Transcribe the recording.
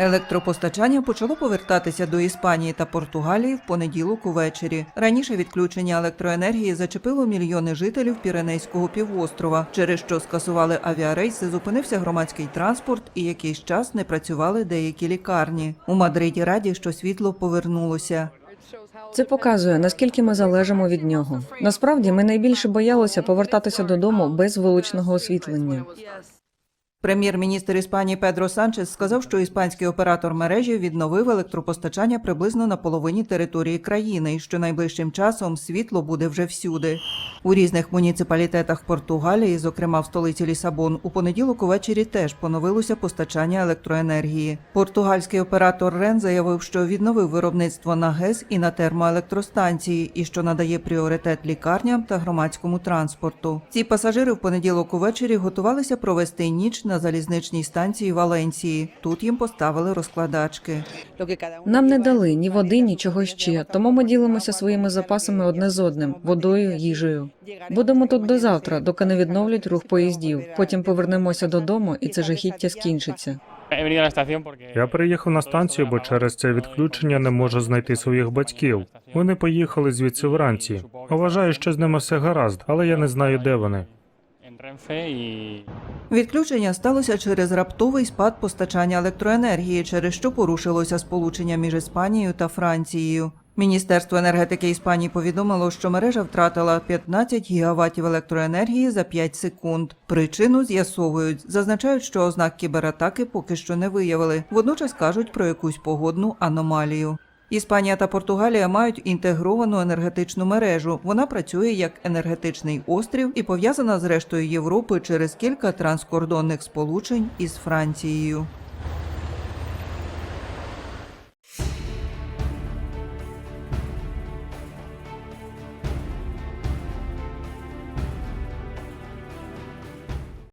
Електропостачання почало повертатися до Іспанії та Португалії в понеділок увечері. Раніше відключення електроенергії зачепило мільйони жителів Піренейського півострова, через що скасували авіарейси, зупинився громадський транспорт і якийсь час не працювали деякі лікарні. У Мадриді раді, що світло повернулося. Це показує, наскільки ми залежимо від нього. Насправді, ми найбільше боялися повертатися додому без вуличного освітлення. Прем'єр-міністр Іспанії Педро Санчес сказав, що іспанський оператор мережі відновив електропостачання приблизно на половині території країни, і що найближчим часом світло буде вже всюди. У різних муніципалітетах Португалії, зокрема в столиці Лісабон, у понеділок увечері теж поновилося постачання електроенергії. Португальський оператор Рен заявив, що відновив виробництво на ГЕС і на термоелектростанції, і що надає пріоритет лікарням та громадському транспорту. Ці пасажири в понеділок увечері готувалися провести ніч на залізничній станції Валенції. Тут їм поставили розкладачки. Нам не дали ні води, нічого ще. Тому ми ділимося своїми запасами одне з одним водою, їжею. Будемо тут до завтра, доки не відновлять рух поїздів. Потім повернемося додому, і це жахіття скінчиться. Я приїхав на станцію, бо через це відключення не можу знайти своїх батьків. Вони поїхали звідси вранці. Вважаю, що з ними все гаразд, але я не знаю, де вони. Відключення сталося через раптовий спад постачання електроенергії, через що порушилося сполучення між Іспанією та Францією. Міністерство енергетики Іспанії повідомило, що мережа втратила 15 гігаватів електроенергії за 5 секунд. Причину з'ясовують. Зазначають, що ознак кібератаки поки що не виявили. Водночас кажуть про якусь погодну аномалію. Іспанія та Португалія мають інтегровану енергетичну мережу. Вона працює як енергетичний острів і пов'язана з рештою Європи через кілька транскордонних сполучень із Францією.